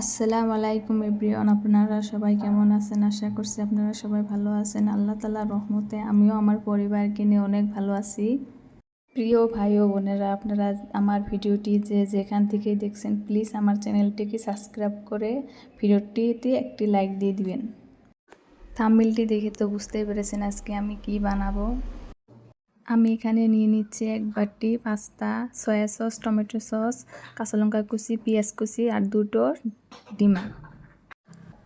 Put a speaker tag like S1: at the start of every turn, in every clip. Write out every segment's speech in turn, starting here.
S1: আসসালামু আলাইকুম এভরিওয়ান, আপনারা সবাই কেমন আছেন? আশা করছি আপনারা সবাই ভালো আছেন। আল্লাহ তালার রহমতে আমিও আমার পরিবারকে নিয়ে অনেক ভালো আছি। প্রিয় ভাই ও বোনেরা, আপনারা আমার ভিডিওটি যে যেখান থেকে দেখছেন, প্লিজ আমার চ্যানেলটিকে সাবস্ক্রাইব করে ভিডিওটিতে একটি লাইক দিয়ে দিবেন। থাম্বনেলটি দেখে তো বুঝতেই পেরেছেন আজকে আমি কি বানাবো। আমি এখানে নিয়ে নিচ্ছি এক বাটি pasta, soya sauce, tomato sauce, কাঁচা লঙ্কা কুচি, পেঁয়াজ কুচি আর দুটো ডিমা।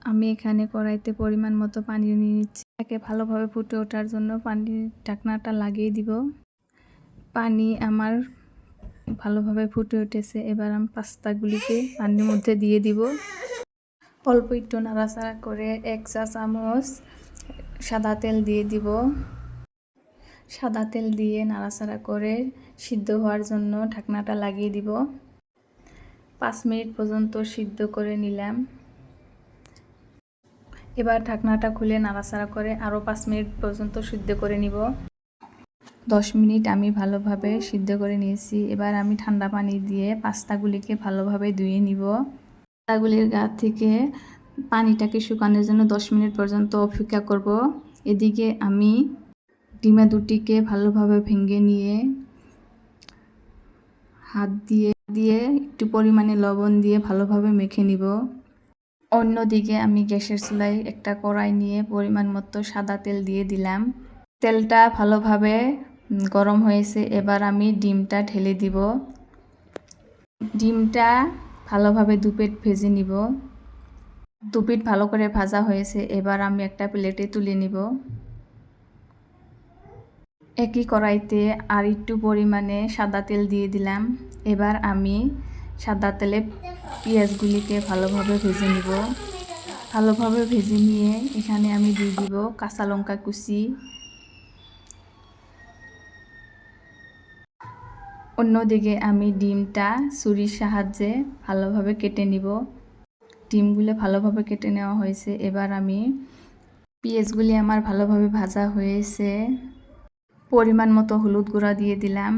S1: আমি এখানে কড়াইতে পরিমাণ মতো পানি নিয়ে নিচ্ছি। তাকে ভালোভাবে ফুটে ওঠার জন্য পানির ঢাকনাটা লাগিয়ে দিব। পানি আমার ভালোভাবে ফুটে উঠেছে। এবার আমি পাস্তাগুলিকে পানির মধ্যে দিয়ে দিব। অল্প একটু নাড়াচাড়া করে এক চা চামচ সাদা তেল দিয়ে দিব। সাদা তেল দিয়ে নাড়াচাড়া করে সিদ্ধ হওয়ার জন্য ঢাকনাটা লাগিয়ে দিব। পাঁচ মিনিট পর্যন্ত সিদ্ধ করে নিলাম। এবার ঢাকনাটা খুলে নাড়াচাড়া করে আরও পাঁচ মিনিট পর্যন্ত সিদ্ধ করে নিব। দশ মিনিট আমি ভালোভাবে সিদ্ধ করে নিয়েছি। এবার আমি ঠান্ডা পানি দিয়ে পাস্তাগুলিকে ভালোভাবে ধুয়ে নিব। পাস্তাগুলির গা থেকে পানিটাকে শুকানোর জন্য দশ মিনিট পর্যন্ত অপেক্ষা করব। এদিকে আমি ডিমা দুটিকে ভালোভাবে ভেঙে নিয়ে হাত দিয়ে দিয়ে একটু পরিমাণে লবণ দিয়ে ভালোভাবে মেখে নিব। অন্যদিকে আমি গ্যাসের চুলায় একটা কড়াই নিয়ে পরিমাণ মতো সাদা তেল দিয়ে দিলাম। তেলটা ভালোভাবে গরম হয়েছে, এবার আমি ডিমটা ঢেলে দিব। ডিমটা ভালোভাবে দুপেট ভেজে নিব। দুপিট ভালো করে ভাজা হয়েছে, এবার আমি একটা প্লেটে তুলে নিব। একই কড়াইতে আর একটু পরিমাণে সাদা তেল দিয়ে দিলাম। এবার আমি সাদা তেলে পেঁয়াজগুলিকে ভালোভাবে ভেজে নিব। ভালোভাবে ভেজে নিয়ে এখানে আমি দিয়ে দিব কাঁচা লঙ্কা কুচি। অন্যদিকে আমি ডিমটা ছুরির সাহায্যে ভালোভাবে কেটে নিব। ডিমগুলো ভালোভাবে কেটে নেওয়া হয়েছে। এবার আমি পেঁয়াজগুলি আমার ভালোভাবে ভাজা হয়েছে। পরিমাণ মতো হলুদ গুঁড়া দিয়ে দিলাম।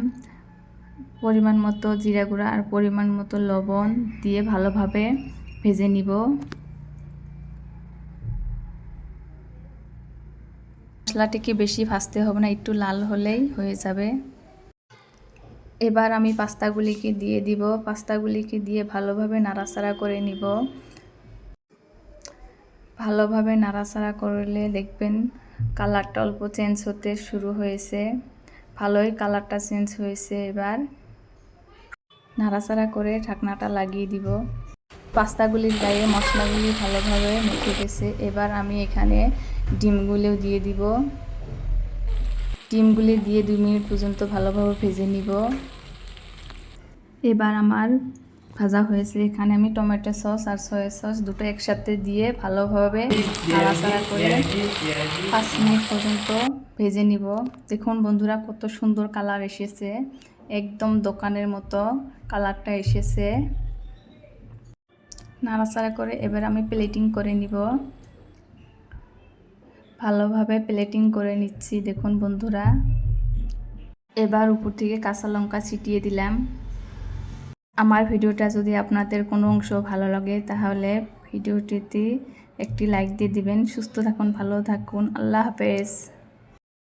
S1: পরিমাণ মতো জিরা গুঁড়া আর পরিমাণ মতো লবণ দিয়ে ভালোভাবে ভেজে নিব। মশলাটিকে বেশি ভাজতে হবে না, একটু লাল হলেই হয়ে যাবে। এবার আমি পাস্তাগুলিকে দিয়ে দিব। পাস্তাগুলিকে দিয়ে ভালোভাবে নাড়াচাড়া করে নিব। ভালোভাবে নাড়াচাড়া করলে দেখবেন কালারটা অল্প চেঞ্জ হতে শুরু হয়েছে। ভালোই কালারটা চেঞ্জ হয়েছে এবার। নাড়াচাড়া করে ঢাকনাটা লাগিয়ে দিব। পাস্তাগুলির গায়ে মশলাগুলি ভালোভাবে মেখে গেছে। এবার আমি এখানে ডিমগুলিও দিয়ে দিব। ডিমগুলি দিয়ে দুই মিনিট পর্যন্ত ভালোভাবে ভেজে নিব। এবার আমার ভাজা হয়েছে। এখানে আমি টমেটো সস আর সয়া সস দুটো একসাথে দিয়ে ভালোভাবে নাড়াচাড়া করে পাঁচ মিনিট পর্যন্ত ভেজে নিব। দেখুন বন্ধুরা কত সুন্দর কালার এসেছে। একদম দোকানের মতো কালারটা এসেছে। নাড়াচাড়া করে এবার আমি প্লেটিং করে নিব। ভালোভাবে প্লেটিং করে নিচ্ছি, দেখুন বন্ধুরা। এবার উপর থেকে কাঁচা লঙ্কা ছিটিয়ে দিলাম। আমার ভিডিওটা যদি আপনাদের কোনো অংশ ভালো লাগে, তাহলে ভিডিওটিতে একটি লাইক দিয়ে দিবেন। সুস্থ থাকুন, ভালো থাকুন। আল্লাহ হাফেজ।